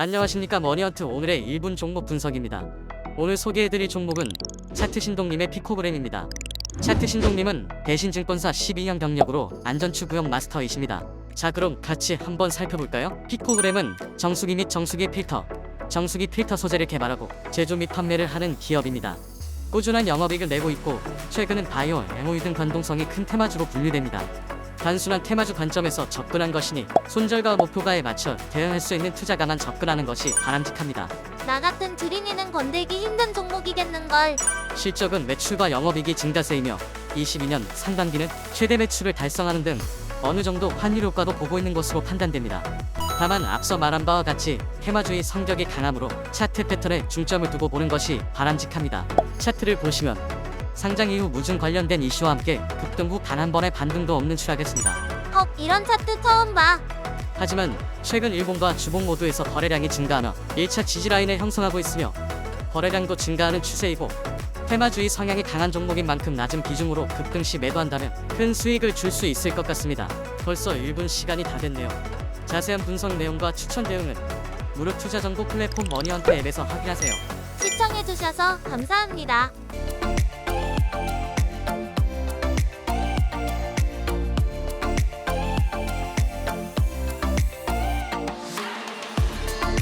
안녕하십니까 머니헌트 오늘의 1분 종목 분석입니다. 오늘 소개해드릴 종목은 차트 신동님의 피코그램입니다. 차트 신동님은 대신증권사 12년 경력으로 안전추 구역 마스터이십니다. 자 그럼 같이 한번 살펴볼까요? 피코그램은 정수기 및 정수기 필터, 정수기 필터 소재를 개발하고 제조 및 판매를 하는 기업입니다. 꾸준한 영업이익을 내고 있고 최근은 바이오, MOE 등 변동성이 큰 테마주로 분류됩니다. 단순한 테마주 관점에서 접근한 것이니 손절과 목표가에 맞춰 대응할 수 있는 투자가만 접근하는 것이 바람직합니다. 나 같은 드린이는 건들기 힘든 종목이겠는걸. 실적은 매출과 영업이익이 증가세이며 22년 상반기는 최대 매출을 달성하는 등 어느 정도 환율 효과도 보고 있는 것으로 판단됩니다. 다만 앞서 말한 바와 같이 테마주의 성격이 강하므로 차트 패턴에 중점을 두고 보는 것이 바람직합니다. 차트를 보시면 상장 이후 무증 관련된 이슈와 함께 급등 후 단 한 번의 반등도 없는 추락했습니다. 헉, 이런 차트 처음 봐. 하지만 최근 일본과 주봉 모두에서 거래량이 증가하며 1차 지지라인을 형성하고 있으며 거래량도 증가하는 추세이고 테마주의 성향이 강한 종목인 만큼 낮은 비중으로 급등 시 매도한다면 큰 수익을 줄 수 있을 것 같습니다. 벌써 1분 시간이 다 됐네요. 자세한 분석 내용과 추천 대응은 무료 투자 정보 플랫폼 머니헌터 앱에서 확인하세요. 시청해주셔서 감사합니다.